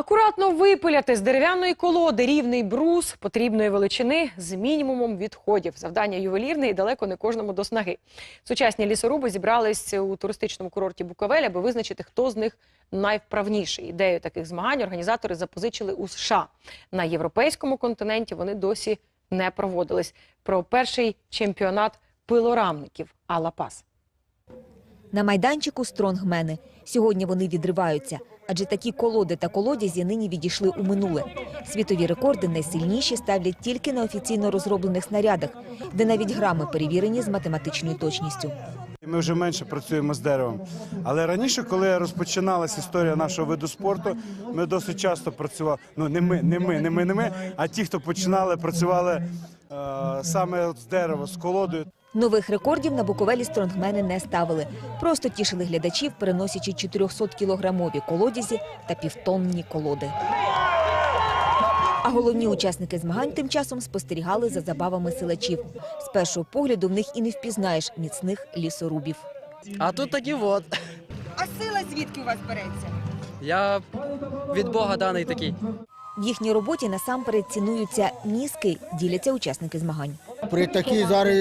Акуратно випиляти з дерев'яної колоди рівний брус потрібної величини з мінімумом відходів. Завдання ювелірне і далеко не кожному до снаги. Сучасні лісоруби зібрались у туристичному курорті Буковель, аби визначити, хто з них найвправніший. Ідею таких змагань організатори запозичили у США. На європейському континенті вони досі не проводились. Про перший чемпіонат пилорамників Алла Пас. На майданчику стронгмени. Сьогодні вони відриваються, адже такі колоди та колодязі нині відійшли у минуле. Світові рекорди найсильніші ставлять тільки на офіційно розроблених снарядах, де навіть грами перевірені з математичною точністю. Ми вже менше працюємо з деревом. Але раніше, коли розпочиналася історія нашого виду спорту, ми досить часто працювали. Ну не ми, не ми, не ми, не ми, а ті, хто починали, працювали е, саме з дерева, з колодою. Нових рекордів на Буковелі стронгмени не ставили. Просто тішили глядачів, переносячи 400-кілограмові колодязі та півтонні колоди. А головні учасники змагань тим часом спостерігали за забавами силачів. З першого погляду в них і не впізнаєш міцних лісорубів. А тут такі от. А сила звідки у вас береться? Я від Бога даний такий. В їхній роботі насамперед цінуються мізки, діляться учасники змагань. При такій зараз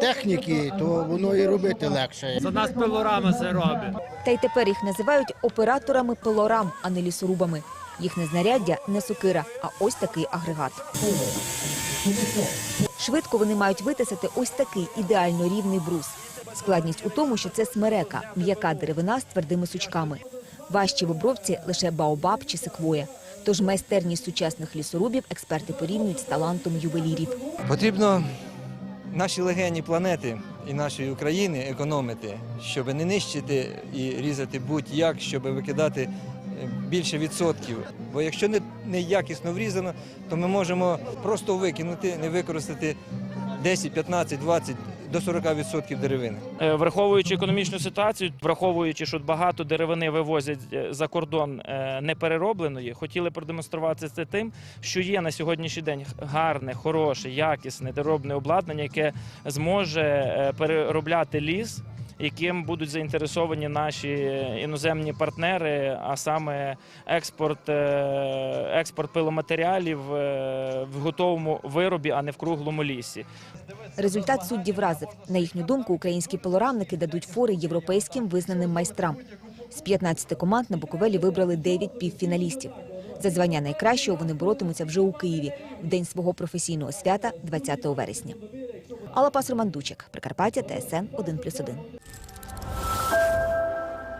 техніці, то воно і робити легше. За нас пилорама це робить. Та й тепер їх називають операторами пилорам, а не лісорубами. Їхнє знаряддя не сокира, а ось такий агрегат. Швидко вони мають витисати ось такий ідеально рівний брус. Складність у тому, що це смерека, м'яка деревина з твердими сучками. Важчі в обробці лише баобаб чи секвоя. Тож майстерність сучасних лісорубів експерти порівнюють з талантом ювелірів. Потрібно наші легені планети і нашої України економити, щоб не нищити і різати будь-як, щоб викидати е, більше відсотків. Бо якщо не, не якісно врізано, то ми можемо просто викинути, не використати 10, 15, 20 до 40 відсотків деревини. Е, Враховуючи економічну ситуацію, враховуючи, що багато деревини вивозять е, за кордон е, непереробленої, хотіли продемонструвати це тим, що є на сьогоднішній день гарне, хороше, якісне деробне обладнання, яке зможе переробляти ліс. Яким будуть заінтересовані наші іноземні партнери, а саме експорт, е, експорт пиломатеріалів е, в готовому виробі, а не в круглому лісі. Результат суддів вразив. На їхню думку, українські пилорамники дадуть фори європейським визнаним майстрам. З 15 команд на Буковелі вибрали 9 півфіналістів. За звання найкращого вони боротимуться вже у Києві в день свого професійного свята 20 вересня. Алла Пас Роман Дучик, Прикарпаття, ТСН 1+,1.